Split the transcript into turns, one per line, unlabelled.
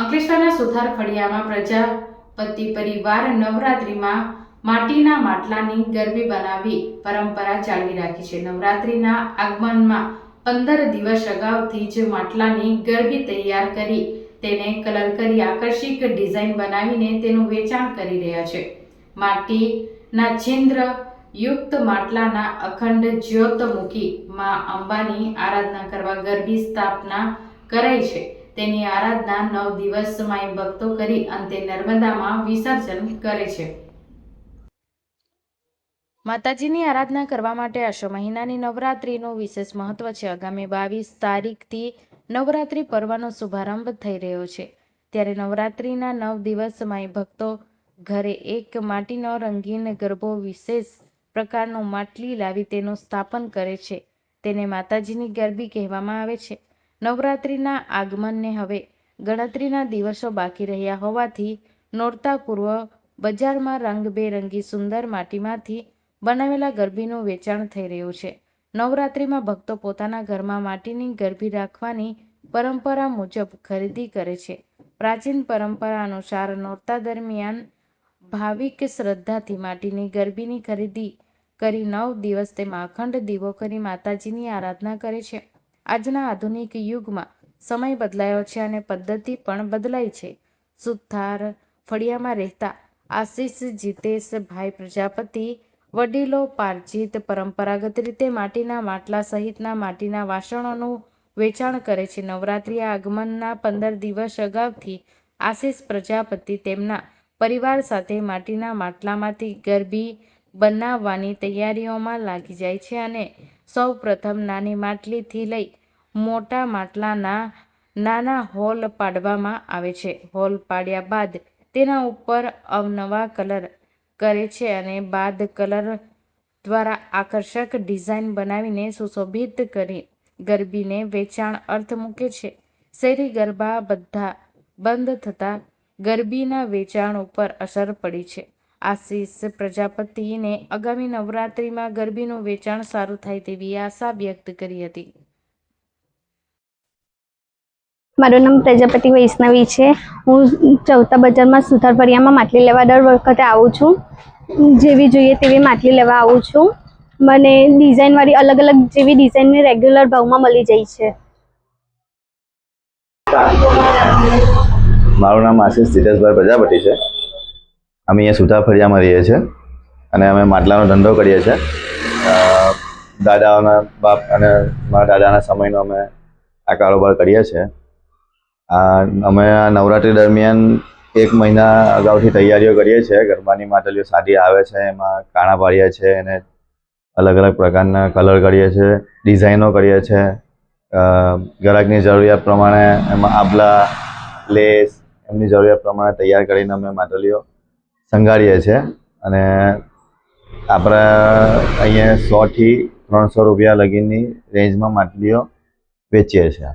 અંકલેશ્વરના સુથાર ફળિયામાં પ્રજાપતિ પરિવાર નવરાત્રિમાં માટીના માટલાની ગરબી બનાવી પરંપરા જાળવી રાખી છે. નવરાત્રિના આગમનમાં પંદર દિવસ અગાઉથી જ માટલાની ગરબી તૈયાર કરી તેને કલર કરી આકર્ષક ડિઝાઇન બનાવીને તેનું વેચાણ કરી રહ્યા છે. માટીના છિદ્ર યુક્ત માટલાના અખંડ જ્યોત મૂકી માં અંબાની આરાધના કરવા ગરબી સ્થાપના કરાઈ છે. તેની આરાધના નવ દિવસ માઈ ભક્તો કરી અંતે નર્મદામાં વિસર્જન કરે છે. માતાજીની આરાધના કરવા માટે આશો મહિનાની નવરાત્રિનું વિશેષ મહત્વ છે. આગામી બાવીસ તારીખથી નવરાત્રિ પર્વનો શુભારંભ થઈ રહ્યો છે. ત્યારે નવરાત્રિના નવ દિવસ માઈ ભક્તો ઘરે એક માટીનો રંગીન ગરબો વિશેષ પ્રકારનું માટલી લાવી તેનું સ્થાપન કરે છે. તેને માતાજીની ગરબી કહેવામાં આવે છે. નવરાત્રિના આગમનને હવે ગણતરીના દિવસો બાકી રહ્યા હોવાથી નોરતા પૂર્વ બજારમાં રંગબેરંગી સુંદર માટીમાંથી બનાવેલા ગરબીનું વેચાણ થઈ રહ્યું છે. નવરાત્રિમાં ભક્તો પોતાના ઘરમાં માટીની ગરબી રાખવાની પરંપરા મુજબ ખરીદી કરે છે. પ્રાચીન પરંપરા અનુસાર નોરતા દરમિયાન ભાવિક શ્રદ્ધાથી માટીની ગરબીની ખરીદી કરી નવ દિવસ તેમાં અખંડ દીવો કરી માતાજીની આરાધના કરે છે. આજના આધુનિક યુગમાં સમય બદલાયો છે અને પદ્ધતિ પણ બદલાઈ છે. સુથાર ફળિયામાં રહેતા આશીષ જીતેશ ભાઈ પ્રજાપતિ, વડીલો પાર્જિત પરંપરાગત રીતે માટીના માટલા સહિતના માટીના વાસણોનું વેચાણ કરે છે. નવરાત્રિ આગમનના પંદર દિવસ અગાઉથી આશીષ પ્રજાપતિ તેમના પરિવાર સાથે માટીના માટલામાંથી ગરબી બનાવવાની તૈયારીઓમાં લાગી જાય છે અને સૌ પ્રથમ નાની માટલીથી લઈ મોટા માટલાના નાના હોલ પાડવામાં આવે છે. હોલ પાડ્યા બાદ તેના ઉપર અવનવા કલર કરે છે અને બાદ કલર દ્વારા આકર્ષક ડિઝાઇન બનાવીને સુશોભિત કરી ગરબીને વેચાણ અર્થ મૂકે છે. શેરી ગરબા બધા બંધ થતાં ગરબીના વેચાણ ઉપર અસર પડી છે. આશીષ પ્રજાપતિને આગામી નવરાત્રિમાં ગરબીનું વેચાણ સારું થાય તેવી આશા વ્યક્ત કરી હતી.
મારું નામ પ્રજાપતિ વૈષ્ણવી છે. હું ચૌથા બજારમાં સુથાર ફળિયામાં માટલી લેવા દર વખતે આવું છું. જેવી જોઈએ તેવી માટલી લેવા આવું છું. મને ડિઝાઇનવાળી અલગ અલગ જેવી ડિઝાઇનની રેગ્યુલર ભાવમાં મળી જાય છે.
મારું નામ આશીષ જીતેશભાઈ પ્રજાપતિ છે. અમે અહીંયા સુથાર ફળિયામાં રહીએ છીએ અને અમે માટલાનો ધંધો કરીએ છીએ. દાદાઓના બાપ અને મારા દાદાના સમયનો અમે આ કારોબાર કરીએ છીએ. અમે આ નવરાત્રિ દરમિયાન એક મહિના અગાઉથી તૈયારીઓ કરીએ છીએ. ગરબાની માટલીઓ સાદી આવે છે, એમાં કાણા પાડીએ છીએ અને અલગ અલગ પ્રકારના કલર કરીએ છીએ, ડિઝાઇનો કરીએ છીએ. ગ્રાહકની જરૂરિયાત પ્રમાણે એમાં આભલા, લેસ, એમની જરૂરિયાત પ્રમાણે તૈયાર કરીને અમે માટલીઓ શણગારીએ છીએ અને આપણે અહીંયા સોથી ત્રણસો રૂપિયા લગીની રેન્જમાં માટલીઓ વેચીએ છીએ.